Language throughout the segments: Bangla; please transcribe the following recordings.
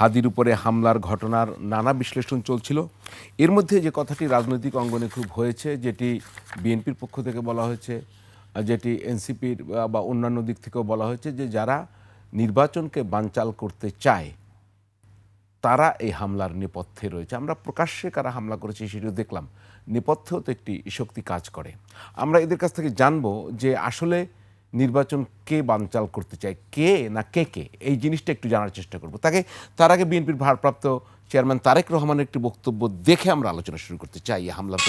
হাদির উপরে হামলার ঘটনার নানা বিশ্লেষণ চলছিল। এর মধ্যে যে কথাটি রাজনৈতিক অঙ্গনে খুব হয়েছে, যেটি বিএনপির পক্ষ থেকে বলা হয়েছে, যেটি এনসিপির বা অন্যান্য দিক থেকেও বলা হয়েছে যে যারা নির্বাচনকে বানচাল করতে চায়, তারা এই হামলার নেপথ্যে রয়েছে। আমরা প্রকাশ্যে কারা হামলা করেছে সেটিও দেখলাম। নেপথ্যেও তো একটি শক্তি কাজ করে। আমরা এদের কাছ থেকে জানব যে আসলে নির্বাচন কে বানচাল করতে চায়? কে না কে কে? এই জিনিসটা একটু জানার চেষ্টা করব। তাকে, তার আগে বিএনপির ভারপ্রাপ্ত চেয়ারম্যান তারেক রহমানের একটি বক্তব্য দেখে আমরা আলোচনা শুরু করতে চাই হামলার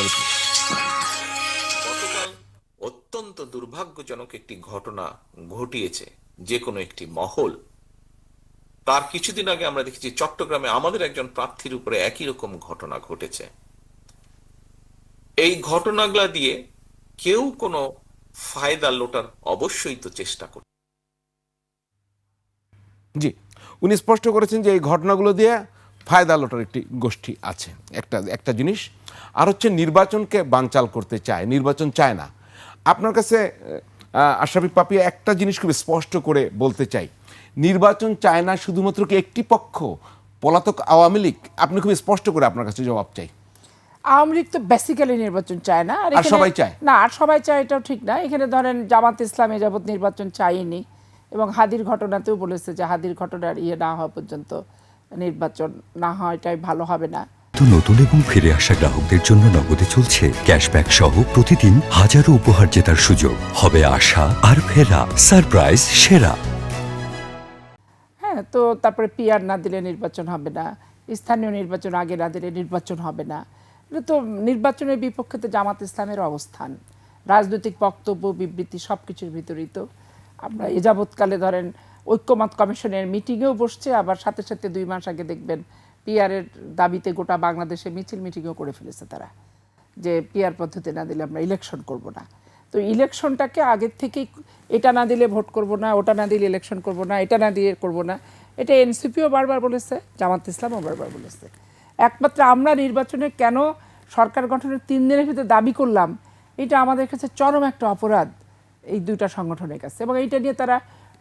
গতকাল অত্যন্ত দুর্ভাগ্যজনক একটি ঘটনা ঘটিয়েছে, যে কোনো একটি মহল। তার কিছুদিন আগে আমরা দেখেছি চট্টগ্রামে আমাদের একজন প্রার্থীর উপরে একই রকম ঘটনা ঘটেছে। এই ঘটনাগুলা দিয়ে কেউ কোনো ফায়দা লোটার অবশ্যই তো চেষ্টা করছে জি, উনি স্পষ্ট করেছেন যে এই ঘটনাগুলো দিয়ে ফায়দা লোটার একটি গোষ্ঠী আছে। একটা একটা জিনিস, আর হচ্ছে নির্বাচনকে বানচাল করতে চায়, নির্বাচন চায় না। আপনার কাছে আশরাফি পাপিয়া একটা জিনিস খুব স্পষ্ট করে বলতে চাই। নির্বাচন চায় না শুধুমাত্র কি একটি পক্ষ? পলাতক আওয়ামী লীগ, আপনি খুব স্পষ্ট করে আপনার কাছে জবাব চাই। আওয়ামী লীগ তো বেসিক্যালি নির্বাচন চায় না। আর সবাই চায়? না আর সবাই চায় এটাও ঠিক না। এখানে ধরেন জামাত ইসলামে যাবৎ নির্বাচন চাইনি এবং হাদির ঘটনাতেও বলেছে যে হাদির ঘটনার ইয়ে না হওয়া পর্যন্ত নির্বাচন না হয় এটাই ভালো হবে না। তো নতুন এবং ফিরে আসা গ্রাহকদের জন্য নগদে চলছে ক্যাশব্যাক সহ প্রতিদিন হাজারো উপহার জেতার সুযোগ। হবে আশা আর ফেরা সারপ্রাইজ সেরা। হ্যাঁ তো তারপরে পিআর না দিলে নির্বাচন হবে না। স্থানীয় নির্বাচন আগে না দিলে নির্বাচন হবে না। তো নির্বাচনের বিপক্ষে তো জামাত ইসলামের অবস্থান। রাজনৈতিক বক্তব্য, বিবৃতি সব কিছুর ভিতরেই তো। আমরা এ যাবৎকালে ধরেন ঐক্যমত কমিশনের মিটিংয়েও বসছে, আবার সাথে সাথে দুই মাস আগে দেখবেন পিয়ারের দাবিতে গোটা বাংলাদেশে মিছিল মিটিংও করে ফেলেছে তারা। যে পিয়ার পদ্ধতি না দিলে আমরা ইলেকশন করব না। তো ইলেকশনটাকে আগের থেকেই এটা না দিলে ভোট করব না, ওটা না দিলে ইলেকশন করব না, এটা না দিয়ে করব না। এটা এনসিপিও বারবার বলেছে, জামাত ইসলামও বারবার বলেছে। একমাত্র আমরা নির্বাচনে কেন সরকার গঠনের তিন দিনের ভিতরে দাবি করলাম এটা আমাদের কাছে চরম একটা অপরাধ এই দুইটা সংগঠনের কাছে। এবং এইটা নিয়ে তারা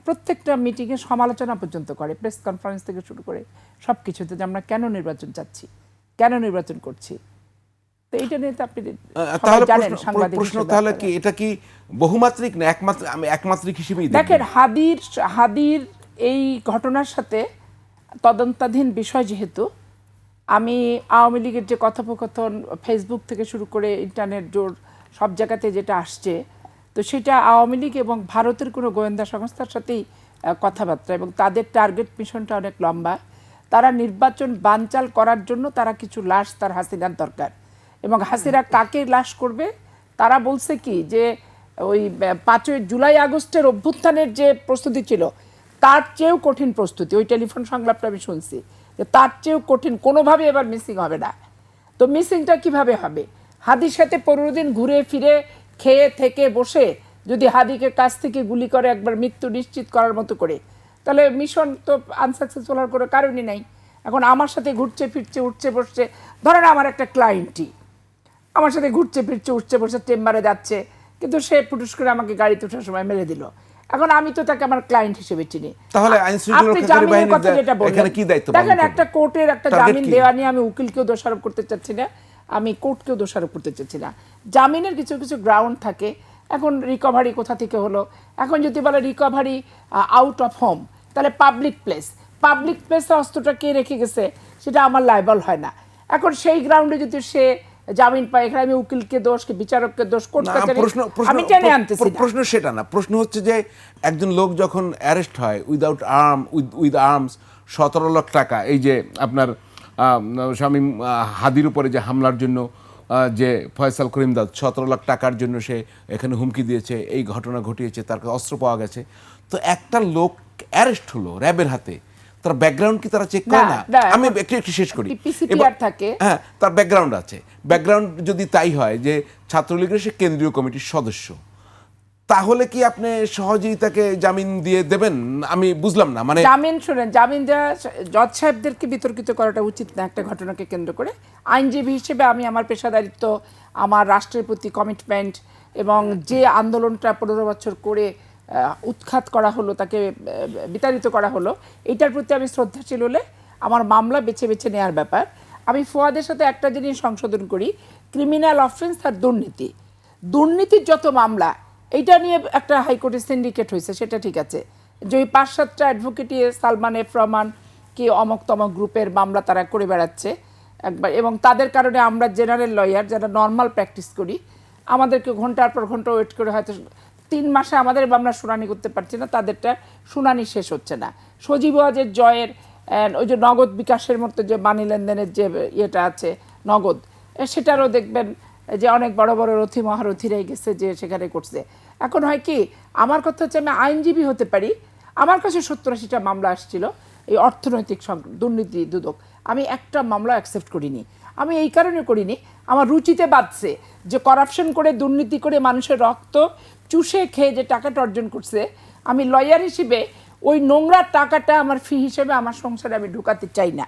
প্রত্যেকটা মিটিংয়ে সমালোচনা পর্যন্ত করে প্রেস কনফারেন্স থেকে শুরু করে সব কিছুতে যে আমরা কেন নির্বাচন চাচ্ছি কেন নির্বাচন করছি। তো এইটা নিয়ে তো আপনি জানেন প্রশ্ন- সাংবাদিক প্রশ্ন তাহলে কি এটা কি বহুমাত্রিক না একমাত্রিক আমি একমাত্রিক হিসেবেই দেখেন হাদির হাদির এই ঘটনার সাথে তদন্তাধীন বিষয় যেহেতু আমি আওয়ামী লীগের যে কথোপকথন ফেসবুক থেকে শুরু করে ইন্টারনেট জোর সব জায়গাতে যেটা আসছে তো সেটা আওয়ামী লীগ এবং ভারতের কোনো গোয়েন্দা সংস্থার সাথেই কথাবার্তা এবং তাদের টার্গেট মিশনটা অনেক লম্বা। তারা নির্বাচন বানচাল করার জন্য তারা কিছু লাশ তার হাসিনার দরকার এবং হাসিনা কাকে লাশ করবে? তারা বলছে কি যে ওই পাঁচই জুলাই আগস্টের অভ্যুত্থানের যে প্রস্তুতি ছিল তার চেয়েও কঠিন প্রস্তুতি। ওই টেলিফোন সংলাপটা আমি শুনছি। যে তার চেয়েও কঠিন কোনোভাবে এবার মিসিং হবে না। তো মিসিংটা কীভাবে হবে? হাদির সাথে পনেরো দিন ঘুরে ফিরে খেয়ে থেকে বসে যদি হাদিকে কাছ থেকে গুলি করে একবার মৃত্যু নিশ্চিত করার মতো করে, তাহলে মিশন তো আনসাকসেসফুল হওয়ার কোনো কারণই নাই। এখন আমার সাথে ঘুরছে, ফিরছে, উঠছে, বসছে, ধরেন আমার একটা ক্লায়েন্টই আমার সাথে ঘুরছে, ফিরছে, উঠছে, বসে চেম্বারে যাচ্ছে, কিন্তু সে ফুটুস করে আমাকে গাড়িতে ওঠার সময় মেরে দিল। এখন আমি তো তাকে আমার ক্লায়েন্ট হিসেবে চিনি। তাহলে আইন শৃঙ্খলা বাহিনীর কথা যেটা বললেন, এখানে কি দায়িত্ব দেখেন একটা কোর্টের একটা জামিন দেওয়া নিয়ে আমি উকিলকেও দোষারোপ করতে চাচ্ছি না। আমি কোর্টকেও দোষারোপ করতে চাচ্ছি না। জামিনের কিছু কিছু গ্রাউন্ড থাকে। এখন রিকভারি কোথা থেকে হলো? এখন যদি বলে রিকভারি আউট অফ হোম তাহলে পাবলিক প্লেস পাবলিক প্লেসে অস্ত্রটা কে রেখে গেছে? সেটা আমার লাইবল হয় না। এখন সেই গ্রাউন্ডে যদি সে জামিন পায় এখানে আমি উকিলকে দোষ কি বিচারককে দোষ কোর্ট কাছারি আমি টেনে আনতেছি। প্রশ্ন সেটা না প্রশ্ন হচ্ছে যে একজন লোক যখন অ্যারেস্ট হয় উইদাউট আর্ম উইথ আর্মস সতেরো লাখ টাকা এই যে আপনার স্বামী হাদির উপরে যে হামলার জন্য যে ফয়সাল করিম দাদ সতেরো লাখ টাকার জন্য সে এখানে হুমকি দিয়েছে এই ঘটনা ঘটিয়েছে তার কাছে অস্ত্র পাওয়া গেছে তো একটা লোক অ্যারেস্ট হলো র্যাবের হাতে তার ব্যাকগ্রাউন্ড কি তারা চেক করে না, আমি একটু একটু শেষ করি। থাকে। হ্যাঁ তার ব্যাকগ্রাউন্ড আছে। ব্যাকগ্রাউন্ড যদি তাই হয় যে ছাত্রলীগের সে কেন্দ্রীয় কমিটির সদস্য তাহলে কি আপনি সহজেই তাকে জামিন দিয়ে দেবেন? আমি বুঝলাম না মানে জামিন শুনেন জামিন দেওয়া জজ সাহেবদেরকে বিতর্কিত করাটা উচিত না একটা ঘটনাকে কেন্দ্র করে। আইনজীবী হিসেবে আমি আমার পেশাদারিত্ব আমার রাষ্ট্রের প্রতি কমিটমেন্ট এবং যে আন্দোলনটা পনেরো বছর করে উৎখাত করা হলো, তাকে বিতাড়িত করা হলো। এটার প্রতি আমি শ্রদ্ধাশীল হলে আমার মামলা বেছে বেছে নেওয়ার ব্যাপার। আমি ফোয়াদের সাথে একটা জিনিস সংশোধন করি ক্রিমিনাল অফেন্স আর দুর্নীতি। দুর্নীতির যত মামলা, এইটা নিয়ে একটা হাইকোর্টে সিন্ডিকেট হয়েছে, সেটা ঠিক আছে। যে ওই পাঁচ সাতটা অ্যাডভোকেটি সালমান এফ রহমান কি অমক তমক গ্রুপের মামলা তারা করে বেড়াচ্ছে, একবার, এবং তাদের কারণে আমরা জেনারেল লয়ার যারা নর্মাল প্র্যাকটিস করি, আমাদেরকে ঘণ্টার পর ঘণ্টা ওয়েট করে হয়তো তিন মাসে আমাদের আমরা শুনানি করতে পারছি না, তাদেরটা শুনানি শেষ হচ্ছে না। সজীব ওয়াজের জয়ের ওই যে নগদ বিকাশের মতো যে মানি লেনদেনের যে ইয়েটা আছে, নগদ সেটারও দেখবেন যে অনেক বড় বড় রথী মহারথীরাই গেছে যে সেখানে করছে। এখন হয় কি, আমার কথা হচ্ছে আমি আইনজীবী হতে পারি, আমার কাছে সত্তর আশিটা মামলা আসছিল, এই অর্থনৈতিক দুর্নীতি দুদক, আমি একটা মামলা অ্যাকসেপ্ট করিনি। আমি এই কারণে করিনি। আমার রুচিতে বাঁধছে যে করাপশন করে দুর্নীতি করে মানুষের রক্ত চুষে খেয়ে যে টাকাটা অর্জন করছে আমি লয়ার হিসেবে ওই নোংরা টাকাটা আমার ফি হিসেবে আমার সংসারে আমি ঢুকাতে চাই না।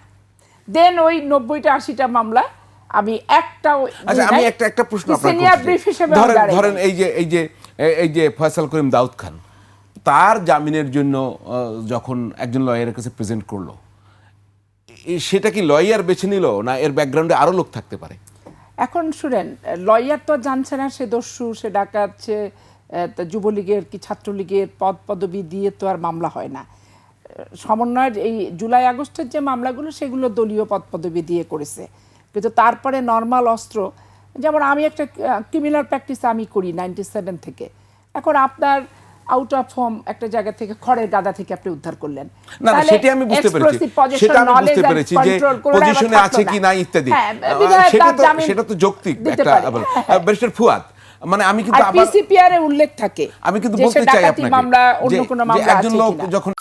দেন ওই নব্বইটা আশিটা মামলা আমি একটাও আচ্ছা আমি একটা একটা প্রশ্ন সিনিয়র ব্রিফ হিসেবে ধরেন ধরেন এই যে এই যে এই যে ফয়সাল করিম দাউদ খান তার জামিনের জন্য যখন একজন লয়ারের কাছে প্রেজেন্ট করল সেটা কি লয়ার বেছে নিল না এর ব্যাকগ্রাউন্ডে আরও লোক থাকতে পারে? এখন শুনেন, লয়ার তো জানছে না, সে দস্যু, সে ডাকাত, সে যুবলীগের কি ছাত্রলীগের পদ পদবি দিয়ে তো আর মামলা হয় না। সমন্বয়ের এই জুলাই আগস্টের যে মামলাগুলো, সেগুলো দলীয় পদ পদবি দিয়ে করেছে। কিন্তু তারপরে নর্মাল অস্ত্র, যেমন আমি একটা ক্রিমিনাল প্র্যাকটিস আমি করি নাইনটি সেভেন থেকে। এখন আপনার আউট অফ হোম একটা জায়গা থেকে খড়ের গাদা থেকে আপনি উদ্ধার করলেন। না সেটা আমি বুঝতে পেরেছি। সেটা আমি বুঝতে পেরেছি যে পজিশনে আছে কি না ইত্যাদি। হ্যাঁ, সেটা তো সেটা তো যৌক্তিক একটা হ্যাঁ, হ্যাঁ। ব্যারিস্টার ফুয়াদ মানে আমি কিন্তু আবার পিসিপিআর এ উল্লেখ থাকে আমি কিন্তু বলতে চাই আপনাকে মামলা অন্য কোনো মামলা একজন লোক যখন